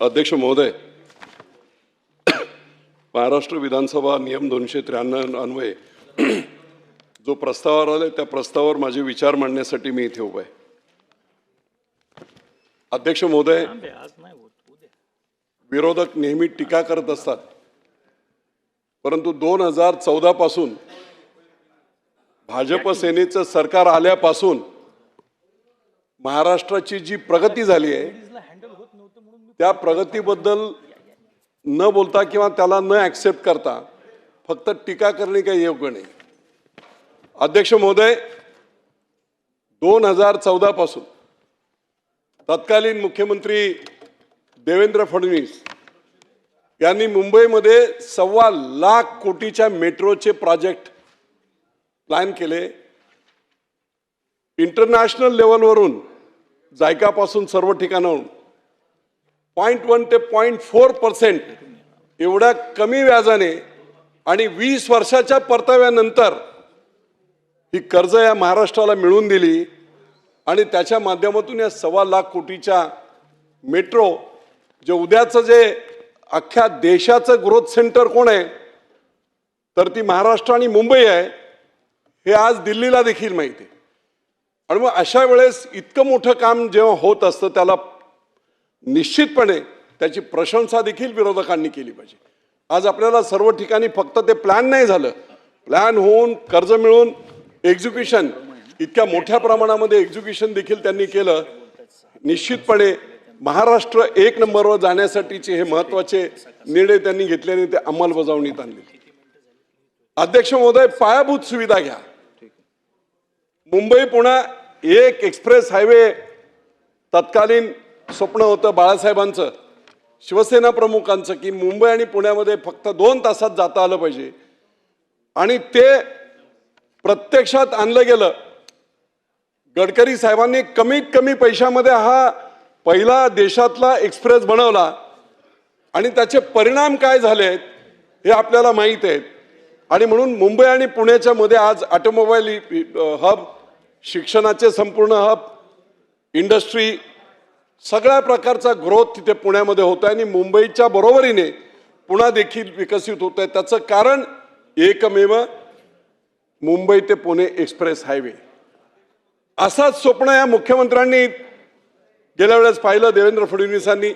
अध्यक्ष महोदय महाराष्ट्र विधानसभा नियम दोनशे त्र्याण्णव अन्वये जो प्रस्तावावर आलाय त्या प्रस्तावावर माझे विचार मांडण्यासाठी मी इथे उभा आहे. अध्यक्ष महोदय विरोधक नेहमी टीका करत असतात परंतु दोन हजार चौदा पासून भाजप सेनेचं सरकार आल्यापासून महाराष्ट्राची जी प्रगती झाली आहे त्या प्रगतीबद्दल न बोलता किंवा त्याला न ॲक्सेप्ट करता फक्त टीका करणे काही योग्य नाही. अध्यक्ष महोदय दोन हजार चौदा पासून तत्कालीन मुख्यमंत्री देवेंद्र फडणवीस यांनी मुंबईमध्ये सव्वा लाख कोटीच्या मेट्रोचे प्रोजेक्ट प्लॅन केले. इंटरनॅशनल लेवलवरून जायकापासून सर्व ठिकाणाहून पॉईंट वन ते पॉईंट फोर पर्सेंट एवढ्या कमी व्याजाने आणि वीस वर्षाच्या परताव्यानंतर ही कर्ज या महाराष्ट्राला मिळवून दिली आणि त्याच्या माध्यमातून या सव्वा लाख कोटीच्या मेट्रो जे उद्याचं जे अख्ख्या देशाचं ग्रोथ सेंटर कोण आहे तर ती महाराष्ट्र आणि मुंबई आहे हे आज दिल्लीला देखील माहिती आहे. आणि मग अशा वेळेस इतकं मोठं काम जेव्हा होत असतं त्याला निश्चितपणे त्याची प्रशंसा देखील विरोधकांनी केली पाहिजे. आज आपल्याला सर्व ठिकाणी फक्त ते प्लॅन नाही झालं. प्लॅन होऊन कर्ज मिळून एक्झिक्युशन इतक्या मोठ्या प्रमाणामध्ये एक्झिक्युशन देखील त्यांनी केलं. निश्चितपणे महाराष्ट्र एक नंबरवर जाण्यासाठीचे हे महत्त्वाचे निर्णय त्यांनी घेतल्याने ते अंमलबजावणीत आणले. अध्यक्ष महोदय पायाभूत सुविधा घ्या. मुंबई पुणे एक एक्सप्रेस हायवे तत्कालीन स्वप्न होतं बाळासाहेबांचं शिवसेना प्रमुखांचं की मुंबई आणि पुण्यामध्ये फक्त दोन तासात जाता आलं पाहिजे. आणि ते प्रत्यक्षात आणलं गेलं. गडकरी साहेबांनी कमीत कमी पैशामध्ये हा पहिला देशातला एक्सप्रेस बनवला. आणि त्याचे परिणाम काय झाले आहेत हे आपल्याला माहीत आहेत. आणि म्हणून मुंबई आणि पुण्याच्या मध्ये आज ऑटोमोबाईल हब शिक्षणाचे संपूर्ण हब इंडस्ट्री सगळ्या प्रकारचा ग्रोथ तिथे पुण्यामध्ये होत आहे आणि मुंबईच्या बरोबरीने पुणा देखील विकसित होत आहे त्याचं कारण एकमेव मुंबई ते पुणे एक्सप्रेस हायवे असाच स्वप्न या मुख्यमंत्र्यांनी गेल्या वेळेस पाहिलं देवेंद्र फडणवीसांनी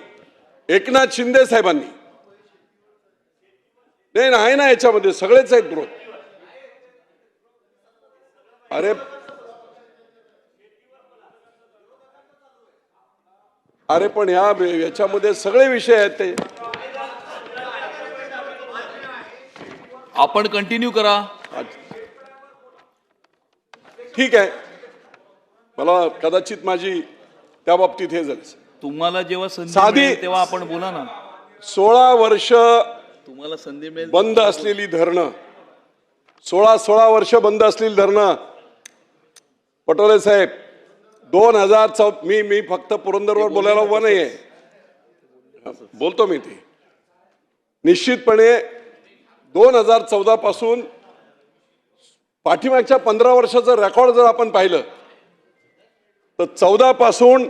एकनाथ शिंदे साहेबांनी. नाही ना आहे ना याच्यामध्ये सगळेच आहेत ग्रोथ अरे अरे पण ह्या याच्यामध्ये सगळे विषय आहेत ते. आपण कंटिन्यू करा. ठीक आहे. मला कदाचित माझी त्या बाबतीत हे झालं. तुम्हाला जेव्हा संधी तेव्हा आपण बोला ना. सोळा वर्ष तुम्हाला संधी मिळेल बंद असलेली धरणं. सोळा सोळा वर्ष बंद असलेली धरणं. पटोले साहेब दोन हजार चौ मी मी फक्त पुरंदरवर बोलायला उभा नाही आहे बोलतो मी ते. निश्चितपणे दोन हजार चौदा पासून पाठीमागच्या पंधरा वर्षाचं रेकॉर्ड जर आपण पाहिलं तर चौदा पासून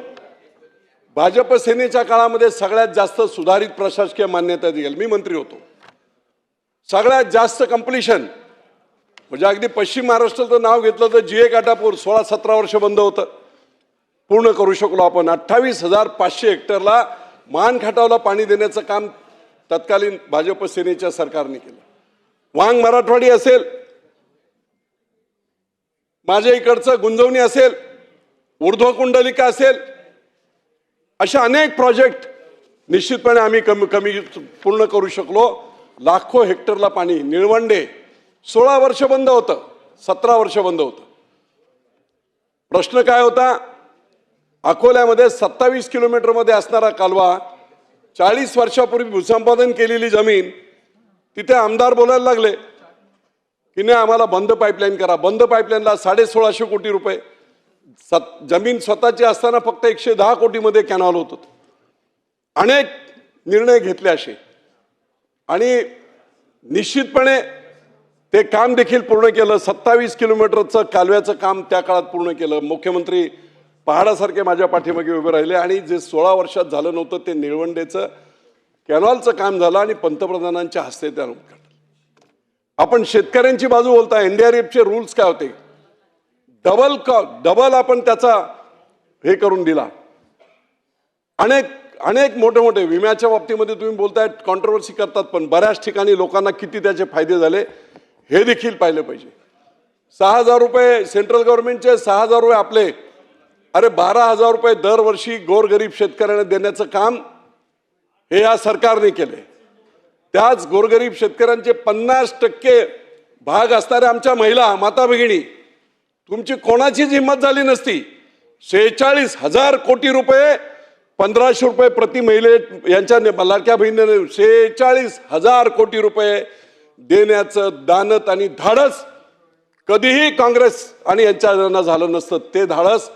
भाजप सेनेच्या काळामध्ये सगळ्यात जास्त सुधारित प्रशासकीय मान्यता दिली मी मंत्री होतो. सगळ्यात जास्त कम्प्लिशन म्हणजे अगदी पश्चिम महाराष्ट्राचं नाव घेतलं तर जी ए काटापूर सोळा सतरा वर्ष बंद होतं. पूर्ण करू शकलो आपण. अठ्ठावीस हजार पाचशे हेक्टरला मान खटावला पाणी देण्याचं काम तत्कालीन भाजप सेनेच्या सरकारने केलं. वांग मराठवाडी असेल माझ्या इकडचं गुंजवणी असेल ऊर्ध्व कुंडलिका असेल अशा अनेक प्रोजेक्ट निश्चितपणे आम्ही कमी कमी पूर्ण करू शकलो. लाखो हेक्टरला पाणी निळवंडे सोळा वर्ष बंद होतं सतरा वर्ष बंद होतं. प्रश्न काय होता? अकोल्यामध्ये सत्तावीस किलोमीटरमध्ये असणारा कालवा चाळीस वर्षापूर्वी भूसंपादन केलेली जमीन तिथे आमदार बोलायला लागले की नाही आम्हाला बंद पाईपलाईन करा. बंद पाईपलाईनला साडे सोळाशे कोटी रुपये. सत जमीन स्वतःची असताना फक्त एकशे दहा कोटीमध्ये कॅनॉल होत होतं. अनेक निर्णय घेतले असे. आणि निश्चितपणे ते काम देखील पूर्ण केलं. सत्तावीस किलोमीटरचं कालव्याचं काम त्या काळात पूर्ण केलं. मुख्यमंत्री पहाडासारखे माझ्या पाठीमागे उभे राहिले आणि जे सोळा वर्षात झालं नव्हतं ते निळवंडेचं कॅनॉलचं काम झालं आणि पंतप्रधानांच्या हस्ते त्या आपण शेतकऱ्यांची बाजू बोलता एनडीआरएफचे रूल्स काय होते? डबल डबल आपण त्याचा हे करून दिला. अनेक अनेक मोठे मोठे विम्याच्या बाबतीमध्ये तुम्ही बोलताय कॉन्ट्रोवर्सी करतात पण बऱ्याच ठिकाणी लोकांना किती त्याचे फायदे झाले हे देखील पाहिलं पाहिजे. सहा हजार रुपये सेंट्रल गव्हर्नमेंटचे सहा हजार रुपये आपले अरे बारा हजार रुपये दरवर्षी गोरगरीब शेतकऱ्यांना देण्याचं काम हे या सरकारने केले त्याच गोरगरीब शेतकऱ्यांचे पन्नास टक्के भाग असणाऱ्या आमच्या महिला माता भगिनी तुमची कोणाचीच हिंमत झाली नसती. शेहेचाळीस हजार कोटी रुपये पंधराशे रुपये प्रति महिले यांच्या लाडक्या बहिणीने शेहेचाळीस हजार कोटी रुपये देण्याचं दानत आणि धाडस कधीही काँग्रेस आणि यांच्या झालं नसतं. ते धाडस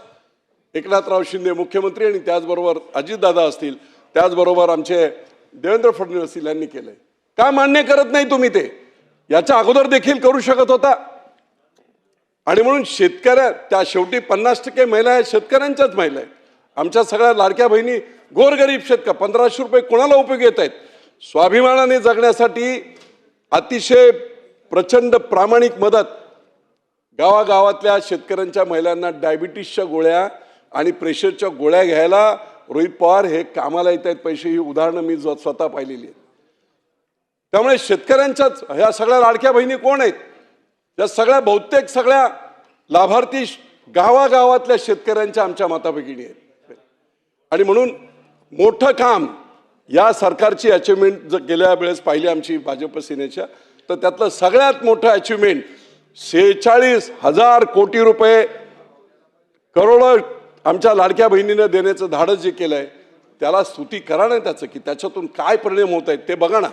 एकनाथराव शिंदे मुख्यमंत्री आणि त्याचबरोबर अजितदादा असतील त्याचबरोबर आमचे देवेंद्र फडणवीस असतील यांनी केलंय. का मान्य करत नाही तुम्ही ते? याच्या अगोदर देखील करू शकत होता. आणि म्हणून शेतकऱ्या त्या शेवटी पन्नास टक्के महिला आहेत शेतकऱ्यांच्याच महिला आहेत. आमच्या सगळ्या लाडक्या बहिणी गोरगरीब शेतकरी पंधराशे रुपये कोणाला उपयोग येत आहेत? स्वाभिमानाने जगण्यासाठी अतिशय प्रचंड प्रामाणिक मदत गावागावातल्या शेतकऱ्यांच्या महिलांना डायबिटीसच्या गोळ्या आणि प्रेशरच्या गोळ्या घ्यायला रोहित पवार हे कामाला येत आहेत पैसे. ही उदाहरणं मी स्वतः पाहिलेली आहेत. त्यामुळे शेतकऱ्यांच्याच ह्या सगळ्या लाडक्या बहिणी कोण आहेत? या सगळ्या बहुतेक सगळ्या लाभार्थी गावागावातल्या शेतकऱ्यांच्या आमच्या माता भगिनी आहेत. आणि म्हणून मोठं काम या सरकारची अचिव्हमेंट जर गेल्या वेळेस पाहिली आमची भाजप सेनेच्या तर त्यातलं सगळ्यात मोठं अचिव्हमेंट शेहेचाळीस हजार कोटी रुपये करोडो आमच्या लाडक्या बहिणीनं देण्याचं धाडस जे केलं आहे त्याला स्तुती करा ना त्याचं की त्याच्यातून काय परिणाम होत आहेत ते बघा ना.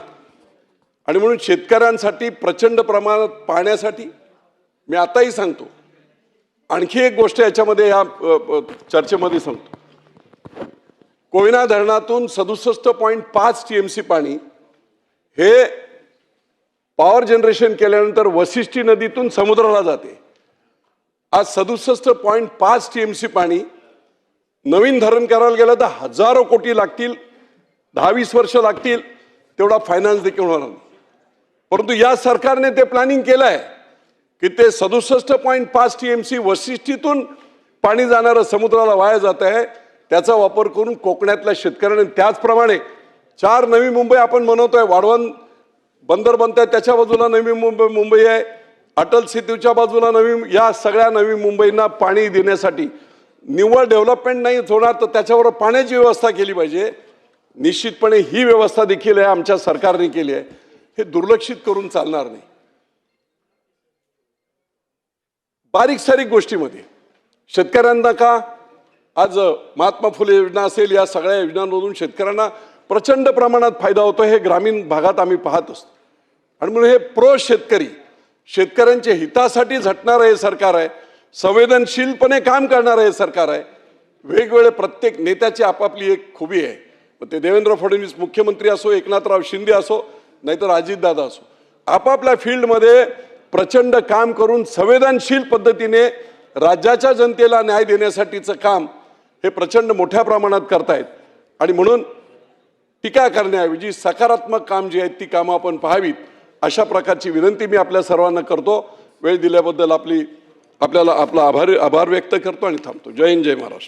आणि म्हणून शेतकऱ्यांसाठी प्रचंड प्रमाणात पाण्यासाठी मी आताही सांगतो. आणखी एक गोष्ट याच्यामध्ये या चर्चेमध्ये सांगतो. कोयना धरणातून सदुसष्ट पॉईंट पाच टी एम सी पाणी हे पॉवर जनरेशन केल्यानंतर वशिष्ठी नदीतून समुद्राला जाते. आज सदुसष्ट पॉईंट पाच टी एम सी पाणी नवीन धरण करायला गेलं तर हजारो कोटी लागतील दहा वीस वर्ष लागतील तेवढा फायनान्स देखील होणार परंतु या सरकारने ते प्लॅनिंग केलं आहे की ते सदुसष्ट पॉईंट पाच टी एम सी वशिष्ठीतून पाणी जाणारं समुद्राला वाया जात आहे. त्याचा वापर करून कोकणातल्या शेतकऱ्यांनी त्याचप्रमाणे चार नवी मुंबई आपण बनवतोय. वाढवण बंदर बनत आहे त्याच्या बाजूला नवी मुंबई मुंबई आहे. अटल सेतूच्या बाजूला नवी या सगळ्या नवी मुंबईंना पाणी देण्यासाठी निव्वळ डेव्हलपमेंट नाही होणार तर त्याच्यावर पाण्याची व्यवस्था केली पाहिजे. निश्चितपणे ही व्यवस्था देखील आहे आमच्या सरकारने केली आहे. हे दुर्लक्षित करून चालणार नाही. बारीक सारीक गोष्टीमध्ये शेतकऱ्यांना का आज महात्मा फुले योजना असेल या सगळ्या योजनांमधून शेतकऱ्यांना प्रचंड प्रमाणात फायदा होतो हे ग्रामीण भागात आम्ही पाहत असतो. आणि म्हणून हे प्रो शेतकरी शेतकऱ्यांच्या हितासाठी झटणारं हे सरकार आहे. संवेदनशीलपणे काम करणारं हे सरकार आहे. वेगवेगळे प्रत्येक नेत्याची आपापली एक खुबी आहे. मग ते देवेंद्र फडणवीस मुख्यमंत्री असो एकनाथराव शिंदे असो नाहीतर अजितदादा असो. आपापल्या फील्डमध्ये प्रचंड काम करून संवेदनशील पद्धतीने राज्याच्या जनतेला न्याय देण्यासाठीचं काम हे प्रचंड मोठ्या प्रमाणात करतायत. आणि म्हणून टीका करण्याऐवजी सकारात्मक काम जी आहेत ती कामं आपण पाहावीत अशा प्रकारची विनंती मी आपल्या सर्वांना करतो. वेळ दिल्याबद्दल आपली आपल्याला आपला आभार आभार व्यक्त करतो आणि थांबतो. जय हिंद जय महाराष्ट्र.